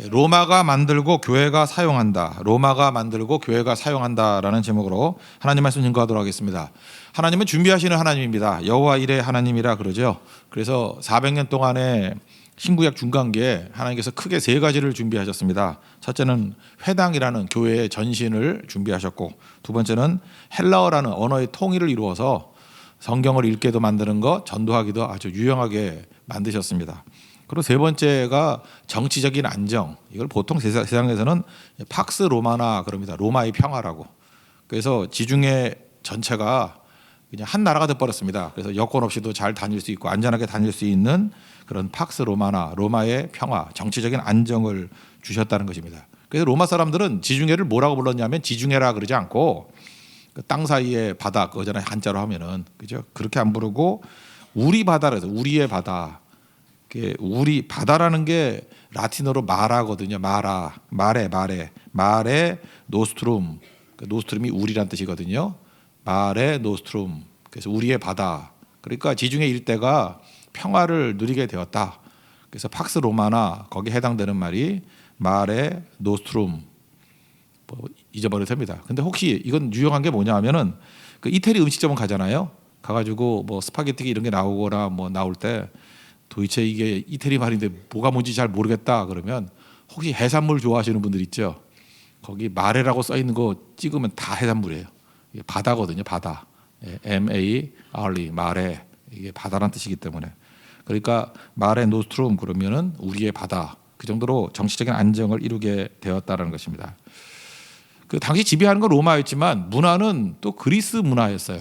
예, 로마가 만들고 교회가 사용한다. 로마가 만들고 교회가 사용한다라는 제목으로 하나님 말씀 증거하도록 하겠습니다. 하나님은 준비하시는 하나님입니다. 여호와 일의 하나님이라 그러죠. 그래서 400년 동안의 신구약 중간기에 하나님께서 크게 세 가지를 준비하셨습니다. 첫째는 회당이라는 교회의 전신을 준비하셨고 두 번째는 헬라어라는 언어의 통일을 이루어서 성경을 읽게도 만드는 것, 전도하기도 아주 유용하게 만드셨습니다. 그리고 세 번째가 정치적인 안정. 이걸 보통 세상- 세상에서는 팍스 로마나 그럽니다. 로마의 평화라고. 그래서 지중해 전체가 그냥 한 나라가 돼버렸습니다. 그래서 여권 없이도 잘 다닐 수 있고 안전하게 다닐 수 있는 그런 팍스 로마나 로마의 평화, 정치적인 안정을 주셨다는 것입니다. 그래서 로마 사람들은 지중해를 뭐라고 불렀냐면 지중해라 그러지 않고 그 땅 사이의 바다 그거잖아요 한자로 하면은 그죠 그렇게 안 부르고 우리 바다라 해서 우리의 바다 그 우리 바다라는 게 라틴어로 마라거든요. 마라 마레 마레. 마레 노스트룸 그 노스트룸이 우리란 뜻이거든요. 마레 노스트룸 그래서 우리의 바다. 그러니까 지중해 일대가 평화를 누리게 되었다. 그래서 팍스 로마나 거기에 해당되는 말이 마레 노스트룸 뭐 잊어버려도 됩니다. 근데 혹시 이건 유용한 게 뭐냐 하면은 그 이태리 음식점은 가잖아요. 가가지고 뭐 스파게티 이런 게 나오거나 뭐 나올 때 도대체 이게 이태리 말인데 뭐가 뭔지 잘 모르겠다 그러면 혹시 해산물 좋아하시는 분들 있죠? 거기 마레라고 써 있는 거 찍으면 다 해산물이에요. 이게 바다거든요, 바다. 예, M A R E 마레 이게 바다란 뜻이기 때문에 그러니까 마레 노스트룸 그러면은 우리의 바다 그 정도로 정치적인 안정을 이루게 되었다는 것입니다. 그 당시 지배하는 건 로마였지만 문화는 또 그리스 문화였어요.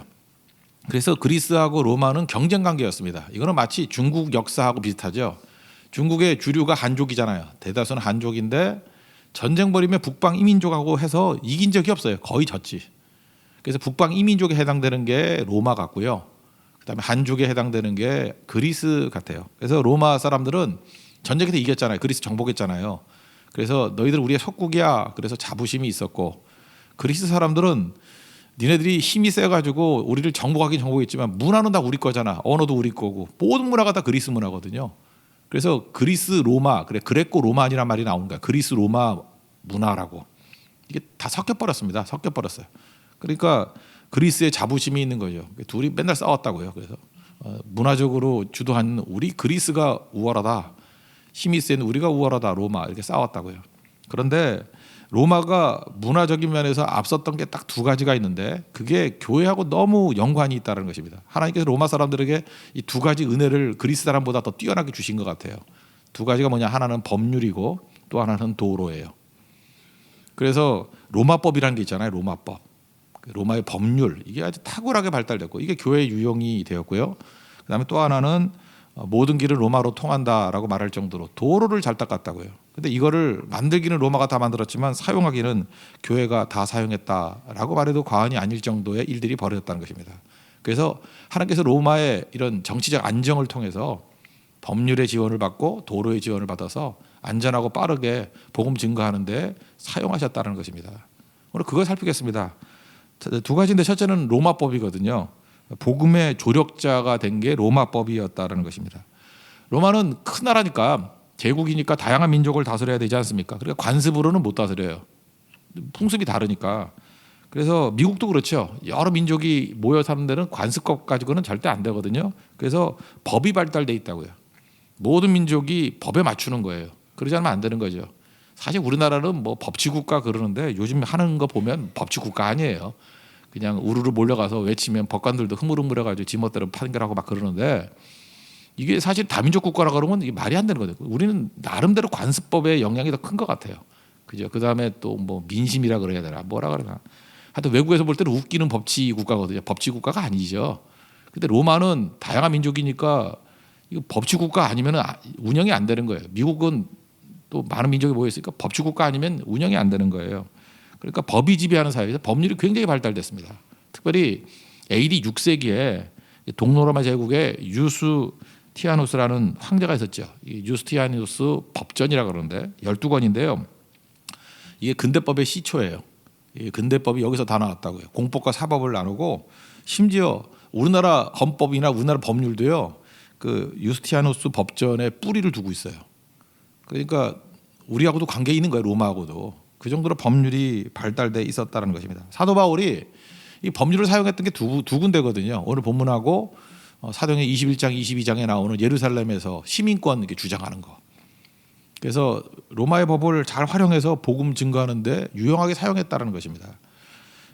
그래서 그리스하고 로마는 경쟁 관계였습니다. 이거는 마치 중국 역사하고 비슷하죠. 중국의 주류가 한족이잖아요. 대다수는 한족인데 전쟁 벌이면 북방 이민족하고 해서 이긴 적이 없어요. 거의 졌지. 그래서 북방 이민족에 해당되는 게 로마 같고요. 그다음에 한족에 해당되는 게 그리스 같아요. 그래서 로마 사람들은 전쟁에서 이겼잖아요. 그리스 정복했잖아요. 그래서 너희들 우리의 속국이야. 그래서 자부심이 있었고 그리스 사람들은 니네들이 힘이 세가지고 우리를 정복하긴 정복했지만 문화는 다 우리 거잖아. 언어도 우리 거고 모든 문화가 다 그리스 문화거든요. 그래서 그리스 로마 그래 그레코 로마니란 말이 나오는 거야. 그리스 로마 문화라고 이게 다 섞여 버렸습니다. 섞여 버렸어요. 그러니까 그리스의 자부심이 있는 거죠. 둘이 맨날 싸웠다고요. 그래서 어, 문화적으로 주도하는 우리 그리스가 우월하다. 힘이 센 우리가 우월하다. 로마 이렇게 싸웠다고요. 그런데 로마가 문화적인 면에서 앞섰던 게 딱 두 가지가 있는데 그게 교회하고 너무 연관이 있다는 것입니다. 하나님께서 로마 사람들에게 이 두 가지 은혜를 그리스 사람보다 더 뛰어나게 주신 것 같아요. 두 가지가 뭐냐 하나는 법률이고 또 하나는 도로예요. 그래서 로마법이라는 게 있잖아요. 로마법. 그 로마의 법률 이게 아주 탁월하게 발달됐고 이게 교회 유형이 되었고요. 그다음에 또 하나는 어, 모든 길은 로마로 통한다라고 말할 정도로 도로를 잘 닦았다고요. 근데 이거를 만들기는 로마가 다 만들었지만 사용하기는 교회가 다 사용했다라고 말해도 과언이 아닐 정도의 일들이 벌어졌다는 것입니다. 그래서 하나님께서 로마의 이런 정치적 안정을 통해서 법률의 지원을 받고 도로의 지원을 받아서 안전하고 빠르게 복음 증거하는데 사용하셨다는 것입니다. 오늘 그걸 살피겠습니다. 두 가지인데 첫째는 로마법이거든요. 복음의 조력자가 된 게 로마법이었다는 것입니다. 로마는 큰 나라니까 제국이니까 다양한 민족을 다스려야 되지 않습니까? 그러니까 관습으로는 못 다스려요. 풍습이 다르니까. 그래서 미국도 그렇죠. 여러 민족이 모여 사는 데는 관습법 가지고는 절대 안 되거든요. 그래서 법이 발달돼 있다고요. 모든 민족이 법에 맞추는 거예요. 그러지 않으면 안 되는 거죠. 사실 우리나라는 뭐 법치국가 그러는데 요즘 하는 거 보면 법치국가 아니에요. 그냥 우르르 몰려가서 외치면 법관들도 흐물흐물해가지고 지멋대로 판결하고 막 그러는데 이게 사실 다민족 국가라 그러면 이게 말이 안 되는 거죠. 우리는 나름대로 관습법의 영향이 더 큰 것 같아요. 그죠? 그 다음에 또 뭐 민심이라 그래야 되나 뭐라 그러나. 하여튼 외국에서 볼 때는 웃기는 법치 국가거든요. 법치 국가가 아니죠. 근데 로마는 다양한 민족이니까 이거 법치 국가 아니면 운영이 안 되는 거예요. 미국은 또 많은 민족이 모여 있으니까 법치 국가 아니면 운영이 안 되는 거예요. 그러니까 법이 지배하는 사회에서 법률이 굉장히 발달됐습니다. 특별히 AD 6세기에 동로마마 제국에 유스 티아누스라는 황제가 있었죠. 이 유스티아누스 법전이라 그러는데 12권인데요. 이게 근대법의 시초예요. 이 근대법이 여기서 다 나왔다고요. 공법과 사법을 나누고 심지어 우리나라 헌법이나 우리나라 법률도요. 그 유스티아누스 법전에 뿌리를 두고 있어요. 그러니까 우리하고도 관계 있는 거예요. 로마하고도 그 정도로 법률이 발달돼 있었다는 것입니다. 사도 바울이 이 법률을 사용했던 게 두 두 군데거든요. 오늘 본문하고 어, 사도행전 21장 22장에 나오는 예루살렘에서 시민권 이렇게 주장하는 거. 그래서 로마의 법을 잘 활용해서 복음 증거하는데 유용하게 사용했다는 것입니다.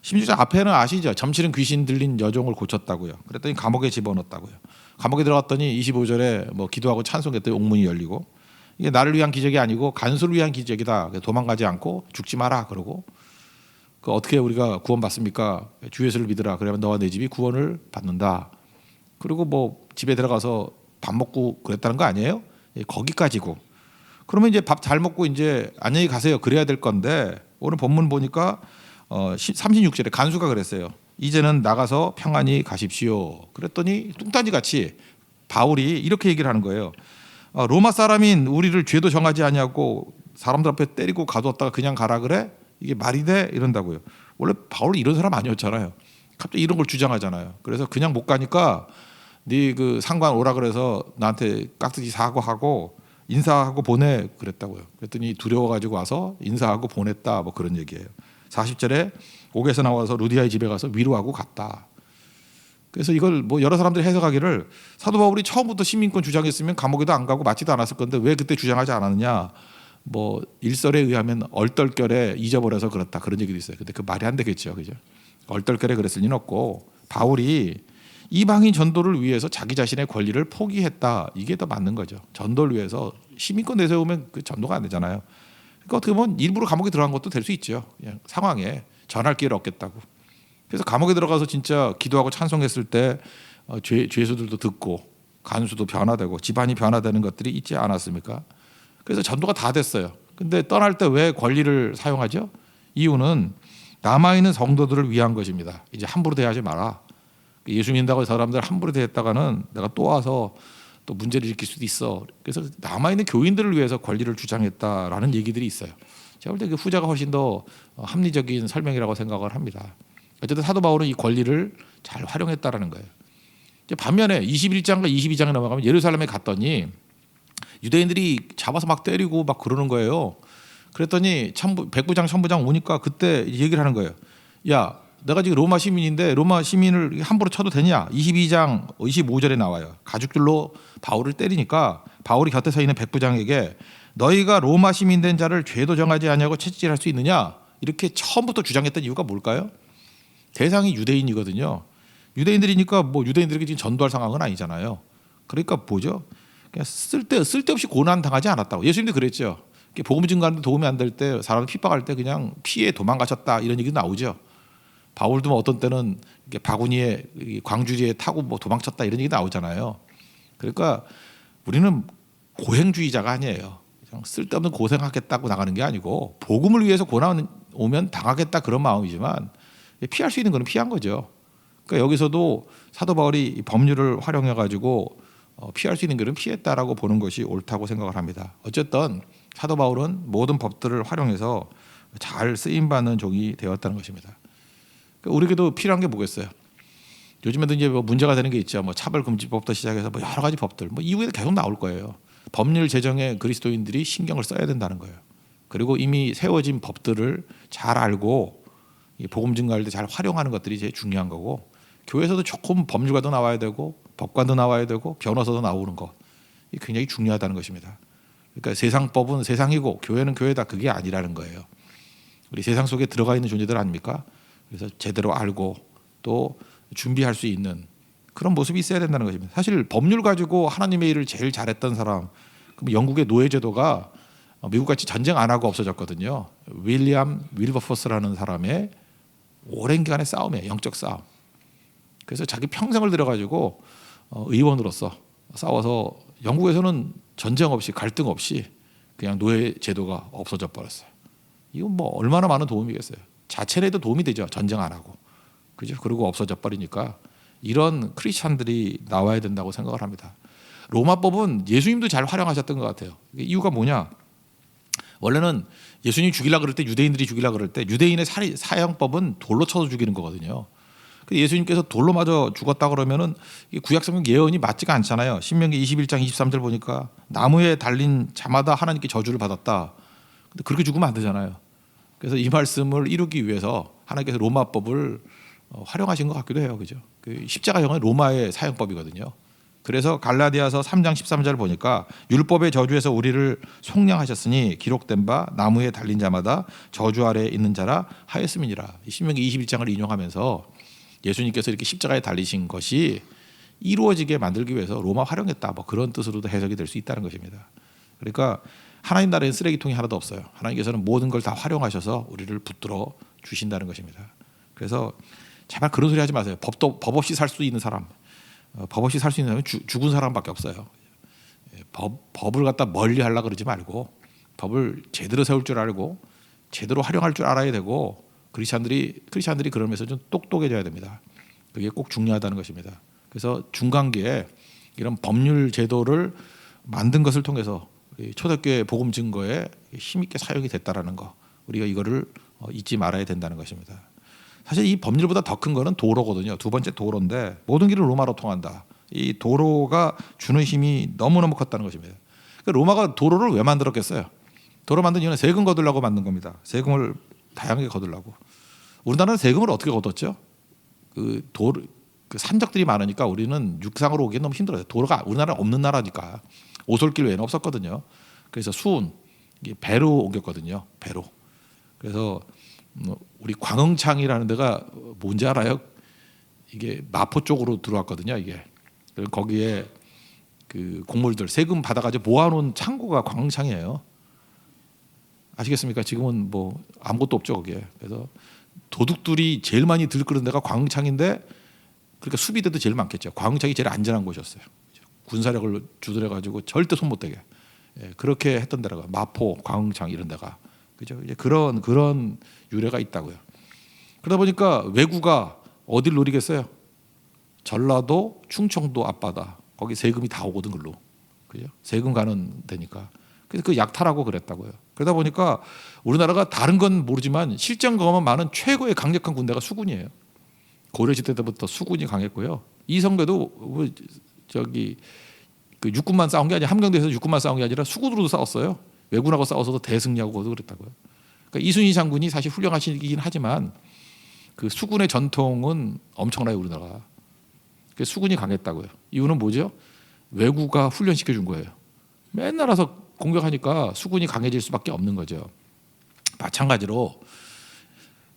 심지어 앞에는 아시죠? 점치는 귀신 들린 여종을 고쳤다고요. 그랬더니 감옥에 집어넣었다고요. 감옥에 들어갔더니 25절에 뭐 기도하고 찬송했더니 옥문이 열리고 이게 나를 위한 기적이 아니고 간수를 위한 기적이다. 도망가지 않고 죽지 마라 그러고 그 어떻게 우리가 구원받습니까? 주 예수를 믿으라. 그러면 너와 내 집이 구원을 받는다. 그리고 뭐 집에 들어가서 밥 먹고 그랬다는 거 아니에요? 예, 거기까지고. 그러면 이제 밥 잘 먹고 이제 안녕히 가세요. 그래야 될 건데 오늘 본문 보니까 어 36절에 간수가 그랬어요. 이제는 나가서 평안히 가십시오. 그랬더니 뚱딴지 같이 바울이 이렇게 얘기를 하는 거예요. 어, 로마 사람인 우리를 죄도 정하지 아니하고 사람들 앞에 때리고 가두었다가 그냥 가라 그래? 이게 말이 돼? 이런다고요. 원래 바울이 이런 사람 아니었잖아요. 갑자기 이런 걸 주장하잖아요. 그래서 그냥 못 가니까 네 그 상관 오라 그래서 나한테 깍두기 사과하고 인사하고 보내 그랬다고요. 그랬더니 두려워가지고 와서 인사하고 보냈다 뭐 그런 얘기예요. 40절에 옥에서 나와서 루디아의 집에 가서 위로하고 갔다. 그래서 이걸 뭐 여러 사람들이 해석하기를 사도 바울이 처음부터 시민권 주장했으면 감옥에도 안 가고 맞지도 않았을 건데 왜 그때 주장하지 않았느냐? 뭐 일설에 의하면 얼떨결에 잊어버려서 그렇다 그런 얘기도 있어요. 근데 그 말이 안 되겠죠, 그죠? 얼떨결에 그랬을 리는 없고 바울이 이방인 전도를 위해서 자기 자신의 권리를 포기했다 이게 더 맞는 거죠. 전도를 위해서 시민권 내세우면 그 전도가 안 되잖아요. 그러니까 어떻게 보면 일부러 감옥에 들어간 것도 될 수 있죠. 그냥 상황에 전할 기회를 얻겠다고. 그래서 감옥에 들어가서 진짜 기도하고 찬송했을 때 어, 죄, 죄수들도 듣고 간수도 변화되고 집안이 변화되는 것들이 있지 않았습니까? 그래서 전도가 다 됐어요. 근데 떠날 때 왜 권리를 사용하죠? 이유는 남아 있는 성도들을 위한 것입니다. 이제 함부로 대하지 마라. 예수 믿는다고 사람들 함부로 대했다가는 내가 또 와서 또 문제를 일으킬 수도 있어. 그래서 남아 있는 교인들을 위해서 권리를 주장했다라는 얘기들이 있어요. 제가 볼 때 그 후자가 훨씬 더 합리적인 설명이라고 생각을 합니다. 어쨌든 사도 바울은 이 권리를 잘 활용했다라는 거예요. 반면에 21장과 22장에 넘어가면 예루살렘에 갔더니 유대인들이 잡아서 막 때리고 막 그러는 거예요. 그랬더니 천부, 백부장, 천부장 오니까 그때 얘기를 하는 거예요. 야, 내가 지금 로마 시민인데 로마 시민을 함부로 쳐도 되냐? 22장 25절에 나와요. 가죽줄로 바울을 때리니까 바울이 곁에 서 있는 백부장에게 너희가 로마 시민 된 자를 죄도 정하지 아니하고 채찍질할 수 있느냐? 이렇게 처음부터 주장했던 이유가 뭘까요? 대상이 유대인이거든요. 유대인들이니까 뭐 유대인들에게 지금 전도할 상황은 아니잖아요. 그러니까 뭐죠? 그냥 쓸데 쓸데없이 고난 당하지 않았다고. 예수님도 그랬죠. 복음 증가하는 데 도움이 안 될 때 사람 핍박할 때 그냥 피해 도망가셨다 이런 얘기 나오죠. 바울도 뭐 어떤 때는 바구니에 광주리에 타고 뭐 도망쳤다 이런 얘기 나오잖아요. 그러니까 우리는 고행주의자가 아니에요. 쓸데없는 고생하겠다고 나가는 게 아니고 복음을 위해서 고난 오면 당하겠다 그런 마음이지만 피할 수 있는 거는 피한 거죠. 그러니까 여기서도 사도 바울이 법률을 활용해 가지고 어, 피할 수 있는 길은 피했다라고 보는 것이 옳다고 생각을 합니다. 어쨌든 사도 바울은 모든 법들을 활용해서 잘 쓰임 받는 종이 되었다는 것입니다. 우리에게도 필요한 게 뭐겠어요? 요즘에도 이제 뭐 문제가 되는 게 있죠. 뭐 차별금지법부터 시작해서 뭐 여러 가지 법들, 뭐 이후에 계속 나올 거예요. 법률 제정에 그리스도인들이 신경을 써야 된다는 거예요. 그리고 이미 세워진 법들을 잘 알고 복음 증가할 때 잘 활용하는 것들이 제일 중요한 거고 교회에서도 조금 법률가도 나와야 되고 법관도 나와야 되고 변호사도 나오는 거이 굉장히 중요하다는 것입니다. 그러니까 세상 법은 세상이고 교회는 교회다 그게 아니라는 거예요. 우리 세상 속에 들어가 있는 존재들 아닙니까? 그래서 제대로 알고 또 준비할 수 있는 그런 모습이 있어야 된다는 것입니다. 사실 법률 가지고 하나님의 일을 제일 잘했던 사람, 그럼 영국의 노예 제도가 미국 같이 전쟁 안 하고 없어졌거든요. 윌리엄 윌버포스라는 사람의 오랜 기간의 싸움이에요. 영적 싸움. 그래서 자기 평생을 들여가지고 어, 의원으로서 싸워서 영국에서는 전쟁 없이 갈등 없이 그냥 노예 제도가 없어져 버렸어요. 이건 뭐 얼마나 많은 도움이겠어요. 자체에도 도움이 되죠. 전쟁 안 하고. 그죠? 그리고 없어져 버리니까 이런 크리스찬들이 나와야 된다고 생각을 합니다. 로마법은 예수님도 잘 활용하셨던 것 같아요. 이유가 뭐냐? 원래는 예수님 죽이려 그럴 때 유대인들이 죽이려 그럴 때 유대인의 사형법은 돌로 쳐서 죽이는 거거든요. 예수님께서 돌로 맞아 죽었다 그러면은 구약성경 예언이 맞지가 않잖아요. 신명기 21장 23절 보니까 나무에 달린 자마다 하나님께 저주를 받았다. 근데 그렇게 죽으면 안 되잖아요. 그래서 이 말씀을 이루기 위해서 하나님께서 로마법을 어, 활용하신 것 같기도 해요. 그죠? 그 십자가형은 로마의 사용법이거든요. 그래서 갈라디아서 3장 13절 보니까 율법의 저주에서 우리를 속량하셨으니 기록된 바 나무에 달린 자마다 저주 아래에 있는 자라 하였음이니라. 이 신명기 21장을 인용하면서 예수님께서 이렇게 십자가에 달리신 것이 이루어지게 만들기 위해서 로마 활용했다. 뭐 그런 뜻으로도 해석이 될 수 있다는 것입니다. 그러니까 하나님 나라에 쓰레기통이 하나도 없어요. 하나님께서는 모든 걸 다 활용하셔서 우리를 붙들어 주신다는 것입니다. 그래서 제발 그런 소리 하지 마세요. 법도 법 없이 살 수 있는 사람, 어, 법 없이 살 수 있는 사람은 죽- 죽은 사람밖에 없어요. 예, 법 법을 갖다 멀리 하려 그러지 말고 법을 제대로 세울 줄 알고 제대로 활용할 줄 알아야 되고 크리스천들이 크리스천들이 그러면서 좀 똑똑해져야 됩니다. 그게 꼭 중요하다는 것입니다. 그래서 중간기에 이런 법률 제도를 만든 것을 통해서 우리 초대교회 복음 증거에 힘있게 사용이 됐다라는 거 우리가 이거를 어, 잊지 말아야 된다는 것입니다. 사실 이 법률보다 더 큰 거는 도로거든요. 두 번째 도로인데 모든 길은 로마로 통한다. 이 도로가 주는 힘이 너무너무 컸다는 것입니다. 그 로마가 도로를 왜 만들었겠어요? 도로 만든 이유는 세금 거두려고 만든 겁니다. 세금을 다양하게 거두려고. 우리나라는 세금을 어떻게 거뒀죠? 그 도로 그 산적들이 많으니까 우리는 육상으로 오기 너무 힘들어요. 도로가 우리나라 없는 나라니까 오솔길 외에는 없었거든요. 그래서 수은 배로 옮겼거든요. 배로. 그래서 뭐 우리 광흥창이라는 데가 뭔지 알아요? 이게 마포 쪽으로 들어왔거든요. 이게 거기에 그 곡물들 세금 받아가지고 모아놓은 창고가 광흥창이에요. 아시겠습니까? 지금은 뭐 아무것도 없죠 거기에. 그래서 도둑들이 제일 많이 들끓는 데가 광흥창인데 그러니까 수비대도 제일 많겠죠. 광흥창이 제일 안전한 곳이었어요. 군사력을 주둔해 가지고 절대 손 못 대게 예, 그렇게 했던 데가 마포, 광흥창 이런 데가 그죠? 이제 그런 그런 유래가 있다고요. 그러다 보니까 외구가 어딜 노리겠어요? 전라도, 충청도 앞바다 거기 세금이 다 오거든 글로 그죠? 세금 가는 데니까 그래서 그 약탈하고 그랬다고요. 그러다 보니까 우리나라가 다른 건 모르지만 실전 경험은 많은 최고의 강력한 군대가 수군이에요. 고려시대 때부터 수군이 강했고요. 이성계도 뭐 저기 그 육군만 싸운 게 아니라 함경도에서 육군만 싸운 게 아니라 수군으로도 싸웠어요. 왜군하고 싸워서도 대승리하고 그랬다고요. 그러니까 이순희 장군이 사실 훌륭하시긴 하지만 그 수군의 전통은 엄청나요 우리나라가. 그 수군이 강했다고요. 이유는 뭐죠? 왜구가 훈련시켜 준 거예요. 맨날 와서 공격하니까 수군이 강해질 수밖에 없는 거죠. 마찬가지로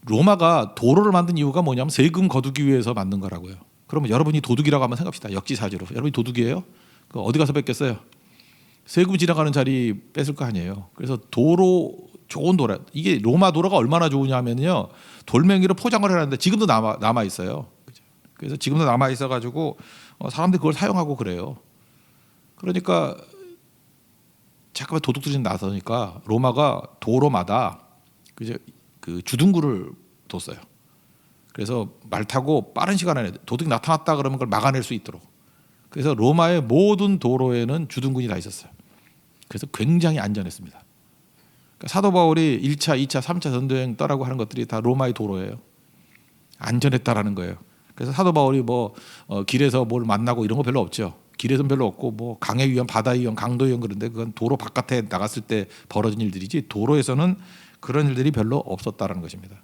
로마가 도로를 만든 이유가 뭐냐면 세금 거두기 위해서 만든 거라고요. 그러면 여러분이 도둑이라고 한번 생각합시다. 역지사지로. 여러분이 도둑이에요? 그 어디 가서 뺏겠어요? 세금 지나가는 자리 뺏을 거 아니에요. 그래서 도로 좋은 도로 이게 로마 도로가 얼마나 좋으냐면요 돌멩이로 포장을 해놨는데 지금도 남아 남아 있어요. 그래서 지금도 남아 있어 가지고 어, 사람들이 그걸 사용하고 그래요. 그러니까 잠깐만 도둑들이 나서니까 로마가 도로마다 그 주둔구를 뒀어요. 그래서 말 타고 빠른 시간 안에 도둑이 나타났다 그러면 그걸 막아낼 수 있도록. 그래서 로마의 모든 도로에는 주둔군이 다 있었어요. 그래서 굉장히 안전했습니다. 그러니까 사도 바울이 1차, 2차, 3차 전도행 떠라고 하는 것들이 다 로마의 도로예요. 안전했다라는 거예요. 그래서 사도 바울이 뭐 어, 길에서 뭘 만나고 이런 거 별로 없죠. 길에서는 별로 없고 뭐 강의 위험, 바다 위험, 강도 위험 그런데 그건 도로 바깥에 나갔을 때 벌어진 일들이지 도로에서는 그런 일들이 별로 없었다라는 것입니다.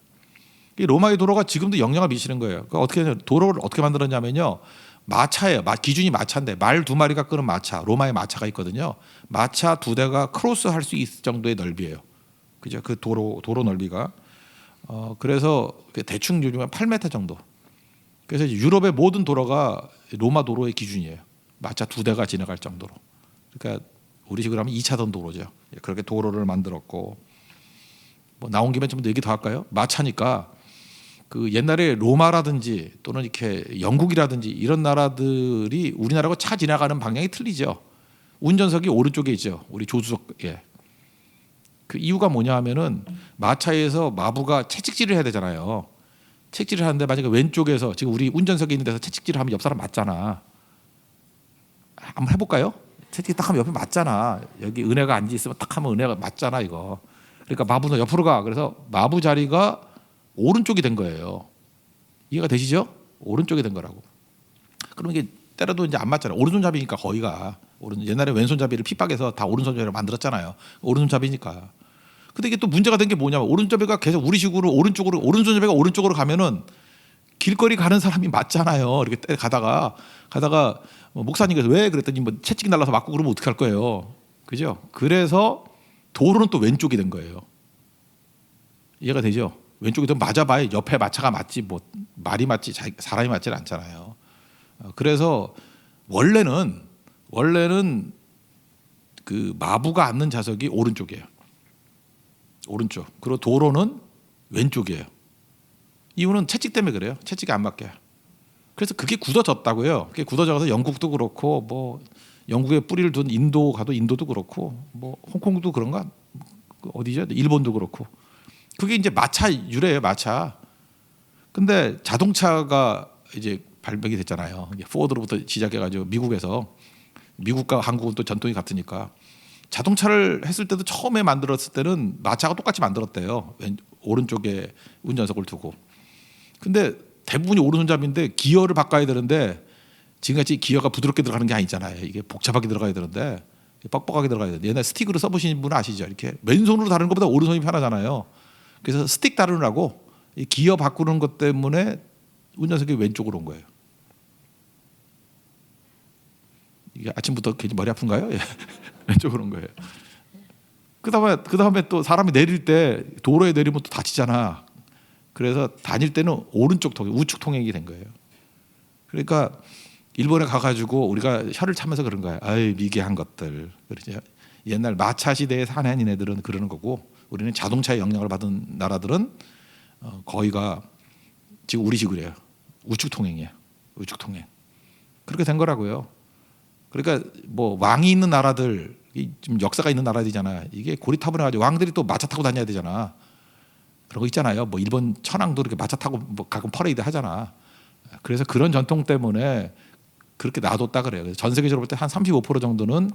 이 로마의 도로가 지금도 영향을 미치는 거예요. 그 어떻게 도로를 어떻게 만들었냐면요. 마차예요. 마- 기준이 마차인데 말 두 마리가 끄는 마차, 로마의 마차가 있거든요. 마차 두 대가 크로스 할 수 있을 정도의 넓이에요. 그죠? 그 도로 도로 넓이가 어 그래서 그 대충 요즘에 8m 정도. 그래서 유럽의 모든 도로가 로마 도로의 기준이에요. 마차 두 대가 지나갈 정도로. 그러니까 우리 식으로 하면 2차선 도로죠. 예, 그렇게 도로를 만들었고 뭐 나온 김에 좀더 얘기 더 할까요? 마차니까 그 옛날에 로마라든지 또는 이렇게 영국이라든지 이런 나라들이 우리나라하고 차 지나가는 방향이 틀리죠. 운전석이 오른쪽에 있죠. 우리 조수석에. 그 이유가 뭐냐 하면은 마차에서 마부가 채찍질을 해야 되잖아요. 채찍질을 하는데 만약에 왼쪽에서 지금 우리 운전석에 있는 데서 채찍질을 하면 옆 사람 맞잖아. 한번 해볼까요? 채찍 딱 하면 옆에 맞잖아. 여기 은혜가 앉아 있으면 딱 하면 은혜가 맞잖아 이거. 그러니까 마부는 옆으로 가. 그래서 마부 자리가 오른쪽이 된 거예요. 이해가 되시죠? 오른쪽이 된 거라고. 그럼 이게 때려도 이제 안 맞잖아요. 오른손잡이니까 거의가 오른 옛날에 왼손잡이를 핍박해서 다 오른손잡이로 만들었잖아요. 오른손잡이니까. 근데 이게 또 문제가 된 게 뭐냐면 오른쪽배가 계속 우리식으로 오른쪽으로 오른손잡이가 오른쪽으로 가면은 길거리 가는 사람이 맞잖아요. 이렇게 때- 가다가 가다가 뭐 목사님께서 왜 그랬더니 뭐 채찍이 날라서 맞고 그러면 어떻게 할 거예요. 그죠? 그래서 도로는 또 왼쪽이 된 거예요. 이해가 되죠? 왼쪽이 좀 맞아봐야 옆에 마차가 맞지 뭐 말이 맞지 사람이 맞지는 않잖아요. 어, 그래서 원래는 원래는 그 마부가 앉는 좌석이 오른쪽이에요. 오른쪽. 그리고 도로는 왼쪽이에요. 이유는 채찍 때문에 그래요. 채찍이 안 맞게. 그래서 그게 굳어졌다고요. 그게 굳어져서 영국도 그렇고 뭐 영국에 뿌리를 둔 인도 가도 인도도 그렇고 뭐 홍콩도 그런가 그 어디죠? 일본도 그렇고 그게 이제 마차 유래예요. 마차. 근데 자동차가 이제 발명이 됐잖아요. 포드로부터 시작해가지고 미국에서 미국과 한국은 또 전통이 같으니까 자동차를 했을 때도 처음에 만들었을 때는 마차가 똑같이 만들었대요. 왼 오른쪽에 운전석을 두고. 근데 대부분이 오른손잡이인데 기어를 바꿔야 되는데 지금같이 기어가 부드럽게 들어가는 게 아니잖아요. 이게 복잡하게 들어가야 되는데 뻑뻑하게 들어가야 돼. 옛날 스틱으로 써보신 분 아시죠? 이렇게 왼손으로 다루는 것보다 오른손이 편하잖아요. 그래서 스틱 다루느라고 이 기어 바꾸는 것 때문에 운전석이 왼쪽으로 온 거예요. 이게 아침부터 괜히 머리 아픈가요? 예. 왼쪽으로 온 거예요. 그다음에 그다음에 또 사람이 내릴 때 도로에 내리면 또 다치잖아. 그래서 다닐 때는 오른쪽 통행, 우측 통행이 된 거예요. 그러니까 일본에 가가지고 우리가 혀를 차면서 그런 거야. 아이 미개한 것들. 그러죠. 옛날 마차 시대에 사는 애들은 그러는 거고 우리는 자동차의 영향을 받은 나라들은 어, 거의가 지금 우리 식으로요. 우측 통행이야. 우측 통행. 그렇게 된 거라고요. 그러니까 뭐 왕이 있는 나라들 이좀 역사가 있는 나라들이잖아. 이게 고리타분해가지고 왕들이 또 마차 타고 다녀야 되잖아. 그런 거 있잖아요. 뭐 일본 천황도 이렇게 마차 타고 뭐 가끔 퍼레이드 하잖아. 그래서 그런 전통 때문에 그렇게 놔뒀다 그래요. 전 세계적으로 볼 때 한 35% 정도는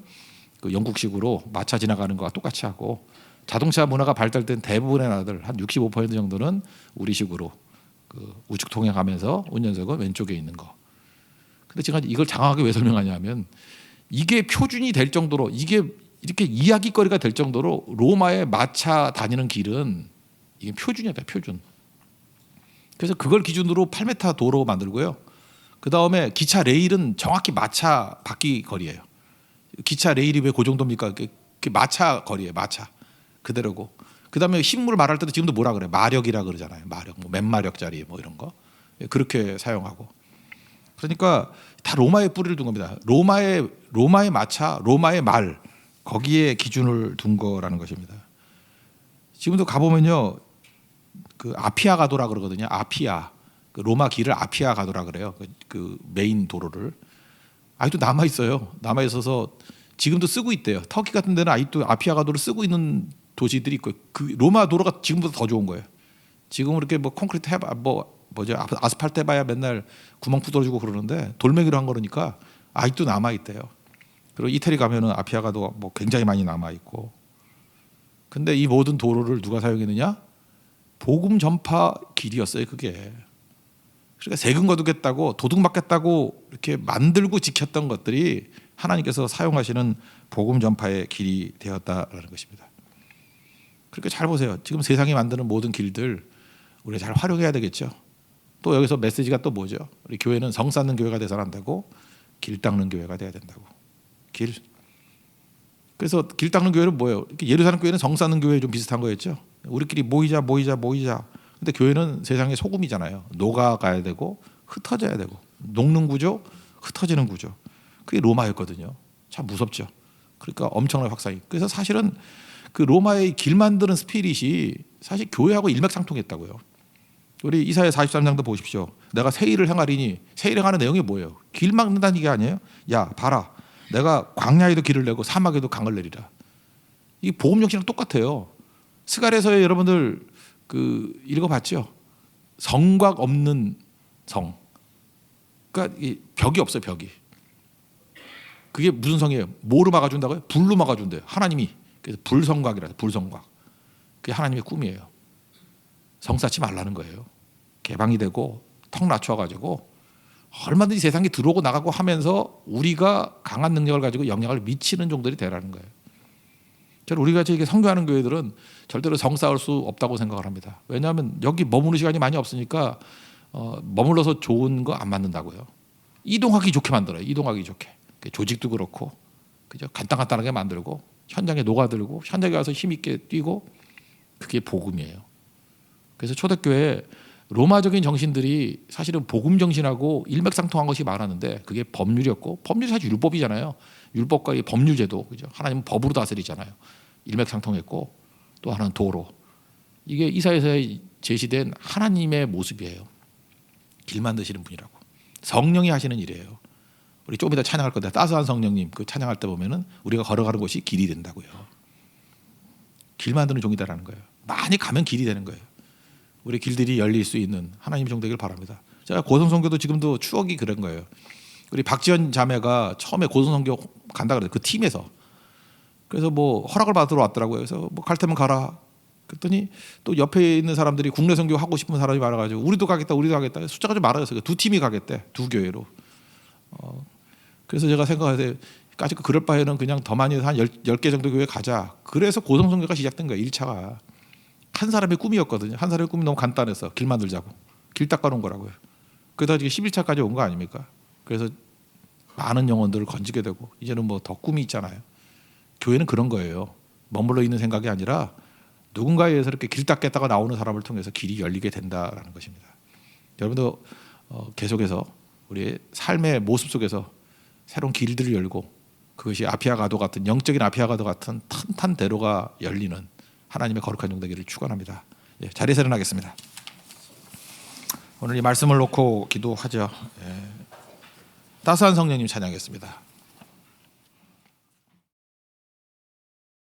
그 영국식으로 마차 지나가는 거와 똑같이 하고 자동차 문화가 발달된 대부분의 나라들 한 65% 정도는 우리식으로 그 우측 통행하면서 운전석은 왼쪽에 있는 거. 근데 제가 이걸 장황하게 왜 설명하냐면 이게 표준이 될 정도로 이게 이렇게 이야기거리가 될 정도로 로마의 마차 다니는 길은 이게 표준이다 표준. 그래서 그걸 기준으로 8m 도로 만들고요. 그 다음에 기차 레일은 정확히 마차 바퀴 거리예요. 기차 레일이 왜 그 정도입니까? 그, 그 마차 거리예요. 마차 그대로고. 그 다음에 힘을 말할 때도 지금도 뭐라 그래? 마력이라 그러잖아요. 마력, 뭐 맨마력짜리 뭐 이런 거 예, 그렇게 사용하고. 그러니까 다 로마의 뿌리를 둔 겁니다. 로마의 로마의 마차, 로마의 말 거기에 기준을 둔 거라는 것입니다. 지금도 가보면요, 그 아피아 가도라 그러거든요. 아피아 그 로마 길을 아피아 가도라 그래요. 그, 그 메인 도로를 아직도 남아 있어요. 남아 있어서 지금도 쓰고 있대요. 터키 같은 데는 아직도 아피아 가도를 쓰고 있는 도시들이 있고 그 로마 도로가 지금보다 더 좋은 거예요. 지금 이렇게 뭐 콘크리트 해봐 뭐 뭐죠 아- 아스팔트 해봐야 맨날 구멍 부러지고 그러는데 돌멩이로 한 거니까 아직도 남아 있대요. 그리고 이태리 가면은 아피아가도 뭐 굉장히 많이 남아 있고. 근데 이 모든 도로를 누가 사용했느냐? 복음 전파 길이었어요. 그게. 그러니까 세금 거두겠다고 도둑 맞겠다고 이렇게 만들고 지켰던 것들이 하나님께서 사용하시는 복음 전파의 길이 되었다라는 것입니다. 그러니까 잘 보세요. 지금 세상이 만드는 모든 길들 우리가 잘 활용해야 되겠죠. 또 여기서 메시지가 또 뭐죠? 우리 교회는 성 쌓는 교회가 안 되고 길 닦는 교회가 돼야 된다고. 길. 그래서 길 닦는 교회는 뭐예요? 예루살렘 교회는 성 쌓는 교회 좀 비슷한 거였죠. 우리끼리 모이자 모이자 모이자. 근데 교회는 세상의 소금이잖아요. 녹아가야 되고 흩어져야 되고 녹는 구조, 흩어지는 구조. 그게 로마였거든요. 참 무섭죠. 그러니까 엄청난 확산이. 그래서 사실은 그 로마의 길 만드는 스피릿이 사실 교회하고 일맥상통했다고요. 우리 이사야 43장도 보십시오. 내가 새 일을 행하리니 새 일을 행하는 내용이 뭐예요? 길 막는다는 얘기 아니에요? 야 봐라. 내가 광야에도 길을 내고 사막에도 강을 내리라. 이 복음 역시랑 똑같아요. 스가랴서에 여러분들 그 읽어봤죠? 성곽 없는 성. 그러니까 이 벽이 없어요 벽이. 그게 무슨 성이에요? 뭐로 막아준다고요? 불로 막아준대요. 하나님이 그래서 불성곽이라 불성곽. 그게 하나님의 꿈이에요. 성 쌓지 말라는 거예요. 개방이 되고 턱 낮춰가지고 얼마든지 세상에 들어오고 나가고 하면서 우리가 강한 능력을 가지고 영향을 미치는 종들이 되라는 거예요. 저는 우리가 이게 성교하는 교회들은 절대로 성 쌓을 수 없다고 생각을 합니다. 왜냐하면 여기 머무는 시간이 많이 없으니까 어, 머물러서 좋은 거안 만든다고요. 이동하기 좋게 만들어요. 이동하기 좋게. 그 조직도 그렇고 그죠? 간단간단하게 만들고 현장에 녹아들고 현장에 가서 힘 있게 뛰고 그게 복음이에요. 그래서 초대교회 로마적인 정신들이 사실은 복음 정신하고 일맥상통한 것이 많았는데 그게 법률이었고 법률이 사실 율법이잖아요. 율법과 이 법률제도 그죠? 하나님은 법으로 다스리잖아요. 일맥상통했고 또 하나는 도로. 이게 이사에서의 제시된 하나님의 모습이에요. 길 만드시는 분이라고. 성령이 하시는 일이에요. 우리 좀 이따 찬양할 건데 따스한 성령님 그 찬양할 때 보면은 우리가 걸어가는 곳이 길이 된다고요. 길 만드는 종이다라는 거예요. 많이 가면 길이 되는 거예요. 우리 길들이 열릴 수 있는 하나님의 종 되길 바랍니다. 제가 고성선교도 지금도 추억이 그런 거예요. 우리 박지현 자매가 처음에 고성선교 간다 그래요. 그 팀에서 그래서 뭐 허락을 받으러 왔더라고요. 그래서 뭐 갈 테면 가라. 그랬더니 또 옆에 있는 사람들이 국내 선교 하고 싶은 사람이 많아가지고 우리도 가겠다, 우리도 가겠다. 숫자가 좀 많아서 두 팀이 가겠대, 두 교회로. 어, 그래서 제가 생각할 때 까짓 거 그럴 바에는 그냥 더 많이 한 10 개 정도 교회 가자. 그래서 고성선교가 시작된 거예요. 1차가. 한 사람의 꿈이었거든요. 한 사람의 꿈이 너무 간단해서 길 만들자고. 길 닦아놓은 거라고요. 그러다 이게 11차까지 온 거 아닙니까? 그래서 많은 영혼들을 건지게 되고 이제는 뭐 더 꿈이 있잖아요. 교회는 그런 거예요. 머물러 있는 생각이 아니라 누군가에 의해서 이렇게 길 닦겠다가 나오는 사람을 통해서 길이 열리게 된다라는 것입니다. 여러분도 어, 계속해서 우리의 삶의 모습 속에서 새로운 길들을 열고 그것이 아피아가도 같은 영적인 아피아가도 같은 탄탄 대로가 열리는 하나님의 거룩한 종 되기를 축원합니다. 예, 자리에서 일어나겠습니다. 오늘 이 말씀을 놓고 기도하죠. 예. 따스한 성령님 찬양했습니다.